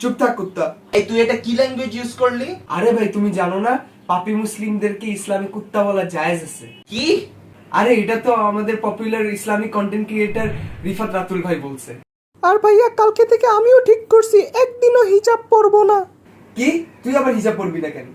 চুপ থাক কুত্তা। এই তুই এটা কি ল্যাঙ্গুয়েজ ইউজ করলি? আরে ভাই তুমি জানো না পাপি মুসলিমদেরকে ইসলামে কুত্তা বলা জায়েজ আছে। কি? আরে এটা তো আমাদের popular Islamic content creator Rifat Ratul ভাই বলছে। আর ভাইয়া কালকে থেকে আমিও ঠিক করছি একদিনও হিজাব পরবো না। কি? তুই আবার হিসাব পড়বি না কেন?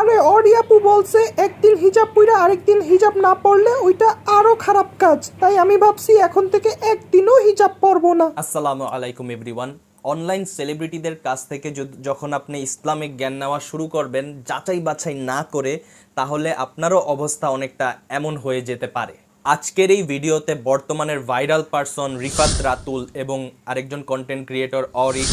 আরে অরিয়াপু বলছে একদিন হিজাব পইরা আরেকদিন হিজাব না পরলে ওইটা আরও খারাপ কাজ। তাই আমি ভাবছি এখন থেকে একদিনও হিজাব পরবো না। আসসালামু আলাইকুম এভরিওয়ান অনলাইন সেলিব্রিটিদের কাছ থেকে যখন আপনি ইসলামিক জ্ঞান নেওয়া শুরু করবেন, যাচাই বাছাই না করে, তাহলে আপনারও অবস্থা অনেকটা এমন হয়ে যেতে পারে। আজকের এই ভিডিওতে বর্তমানের ভাইরাল পারসন রিফাত রাতুল এবং আরেকজন কন্টেন্ট ক্রিয়েটর অরিক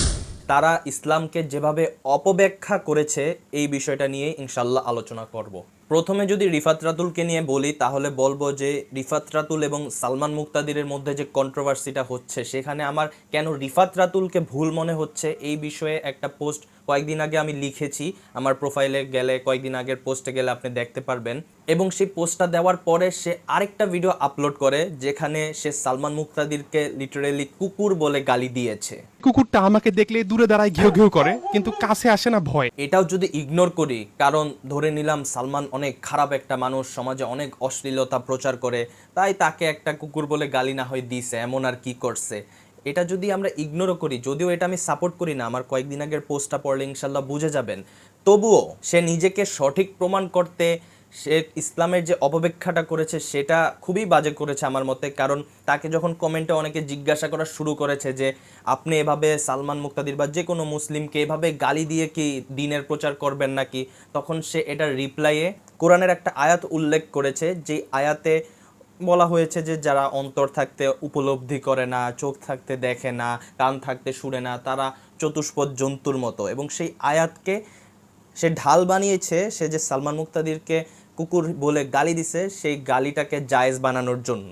তারা ইসলামকে যেভাবে অপব্যাখ্যা করেছে, এই বিষয়টা নিয়ে ইনশাল্লাহ আলোচনা করব। প্রথমে যদি রিফাত রাতুলকে নিয়ে বলি, তাহলে বলব যে রিফাত রাতুল এবং সালমান মুক্তাদিরের মধ্যে যে কন্ট্রোভার্সিটা হচ্ছে, সেখানে আমার কেন রিফাত রাতুলকে ভুল মনে হচ্ছে, এই বিষয়ে একটা পোস্ট কয়েকদিন আগে আমি লিখেছি আমার প্রোফাইলে গেলে কয়েকদিন আগের পোস্টে গেলে আপনি দেখতে পারবেন। এবং সেই পোস্টটা দেওয়ার পরে সে আরেকটা ভিডিও আপলোড করে যেখানে সে সালমান মুক্তাদিরকে লিটারেলি কুকুর বলে গালি দিয়েছে। কুকুরটা আমাকে দেখলে দূরে দাঁড়ায় ঘেউ ঘেউ করে কিন্তু কাছে আসে না ভয়। এটাও যদি ইগনোর করি কারণ ধরে নিলাম সালমান অনেক খারাপ একটা মানুষ সমাজে অনেক অশ্লীলতা প্রচার করে তাই তাকে একটা কুকুর বলে গালি না হয় দিছে এমন আর কি করছে? এটা যদি আমরা ইগনোরও করি, যদিও এটা আমি সাপোর্ট করি না, আমার কয়েকদিন আগের পোস্টটা পড়লে ইনশাল্লাহ বুঝে যাবেন। তবুও সে নিজেকে সঠিক প্রমাণ করতে, সে ইসলামের যে অপব্যাখ্যাটা করেছে, সেটা খুবই বাজে করেছে আমার মতে। কারণ তাকে যখন কমেন্টে অনেকে জিজ্ঞাসা করা শুরু করেছে যে, আপনি এভাবে সালমান মুক্তাদির বা যে কোনো মুসলিমকে এভাবে গালি দিয়ে কি দিনের প্রচার করবেন নাকি? তখন সে এটার রিপ্লাইয়ে কোরআনের একটা আয়াত উল্লেখ করেছে যে আয়াতে বলা হয়েছে যে যারা অন্তর থাকতে উপলব্ধি করে না, চোখ থাকতে দেখে না, কান থাকতে শুনে না, তারা চতুষ্পদ জন্তুর মতো। এবং সেই আয়াতকে সে ঢাল বানিয়েছে, সে যে সালমান মুক্তাদিরকে কুকুর বলে গালি দিছে, সেই গালিটাকে জায়েজ বানানোর জন্য।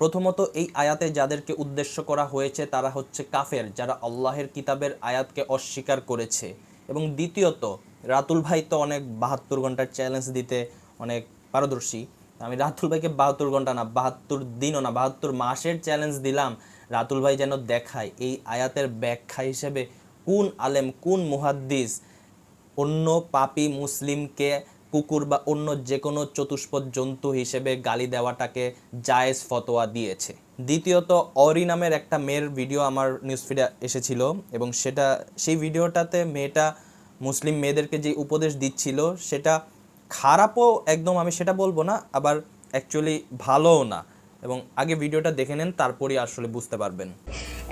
প্রথমত এই আয়াতে যাদেরকে উদ্দেশ্য করা হয়েছে, তারা হচ্ছে কাফের, যারা আল্লাহের কিতাবের আয়াতকে অস্বীকার করেছে। এবং দ্বিতীয়ত, রাতুল ভাই তো অনেক বাহাত্তর ঘণ্টার চ্যালেঞ্জ দিতে অনেক পারদর্শী। আমি রাতুল ভাইকে বাহাত্তর ঘণ্টা না, বাহাত্তর দিনও না, বাহাত্তর মাসের চ্যালেঞ্জ দিলাম। রাতুল ভাই যেন দেখায় এই আয়াতের ব্যাখ্যা হিসেবে কোন আলেম, কোন মুহাদ্দিস অন্য পাপি মুসলিমকে কুকুর বা অন্য যে কোনো চতুষ্পদ জন্তু হিসেবে গালি দেওয়াটাকে জায়েজ ফতোয়া দিয়েছে। দ্বিতীয়ত, অরি নামের একটা মেয়ের ভিডিও আমার নিউজ ফিডে এসেছিল এবং সেটা, সেই ভিডিওটাতে মেয়েটা মুসলিম মেয়েদেরকে যে উপদেশ দিচ্ছিল, সেটা খারাপও একদম আমি সেটা বলব না আবার অ্যাকচুয়ালি ভালোও না। এবং আগে ভিডিওটা দেখে নেন তারপরই আসলে বুঝতে পারবেন।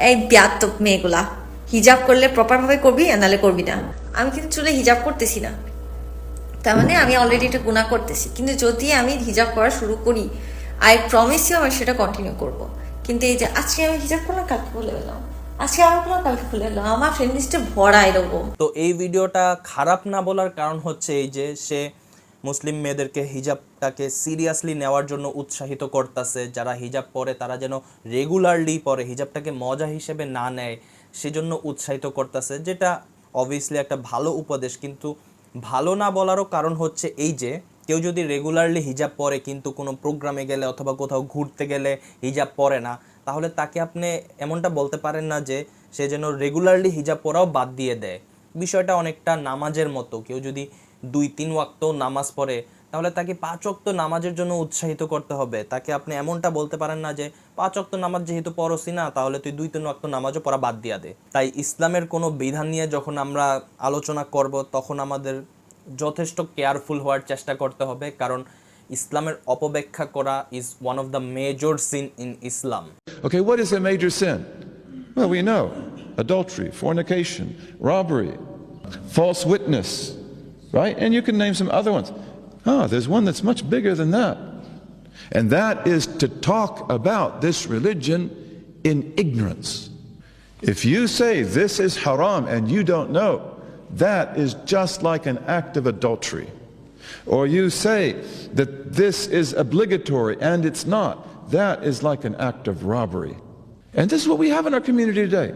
এই ব্যাত্তক মেয়েগুলা হিজাব করলে প্রপার ভাবে করবি নাহলে করবি না। আমি কিন্তু চুলে হিজাব করতেছি না। তার মানে আমি অলরেডি এটা গুণা করতেছি। কিন্তু যদি আমি হিজাব করা শুরু করি আই প্রমিস ইউ আমি সেটা কন্টিনিউ করব। কিন্তু এই যে আজকে আমি হিজাব করলাম কালকে খুলে এলাম আজকে আমার করলাম কালকে খুলে এলাম আমার ফ্রেন্ড লিস্টে ভরা এরকম তো এই ভিডিওটা খারাপ না বলার কারণ হচ্ছে এই যে সে মুসলিম মেয়েদেরকে হিজাবটাকে সিরিয়াসলি নেওয়ার জন্য উৎসাহিত করতেছে, যারা হিজাব পরে তারা যেন রেগুলারলি পরে হিজাবটাকে মজা হিসেবে না নেয়, সেজন্য উৎসাহিত করতেছে, যেটা অবভিয়াসলি একটা ভালো উপদেশ। কিন্তু ভালো না বলারও কারণ হচ্ছে এই যে, কেউ যদি রেগুলারলি হিজাব পরে কিন্তু কোনো প্রোগ্রামে গেলে অথবা কোথাও ঘুরতে গেলে হিজাব পরে না, তাহলে তাকে আপনি এমনটা বলতে পারেন না যে, সে যেন রেগুলারলি হিজাব পরাও বাদ দিয়ে দেয়। বিষয়টা অনেকটা নামাজের মতো, কেউ যদি দুই তিন ওয়াক্ত নামাজ পড়ে তাহলে তাকে পাঁচ ওয়াক্ত নামাজের জন্য উৎসাহিত করতে হবে। তাকে আপনি এমনটা বলতে পারেন না যে পাঁচ ওয়াক্ত নামাজ যেহেতু পড়ছি না তাহলে তুই দুই তিন ওয়াক্ত নামাজও পড়া বাদ দিয়া দে। তাই ইসলামের কোনো বিধান নিয়ে যখন আমরা আলোচনা করব তখন আমাদের যথেষ্ট কেয়ারফুল হওয়ার চেষ্টা করতে হবে কারণ ইসলামের অপব্যাখ্যা করা is one of the major sin in Islam Okay, what is a major sin? Well, we know. Adultery, fornication, robbery, false witness, right? And you can name some other ones. Oh, there's one that's much bigger than that. And that is to talk about this religion in ignorance. If you say this is haram and you don't know, that is just like an act of adultery. Or you say that this is obligatory and it's not, that is like an act of robbery. And this is what we have in our community today.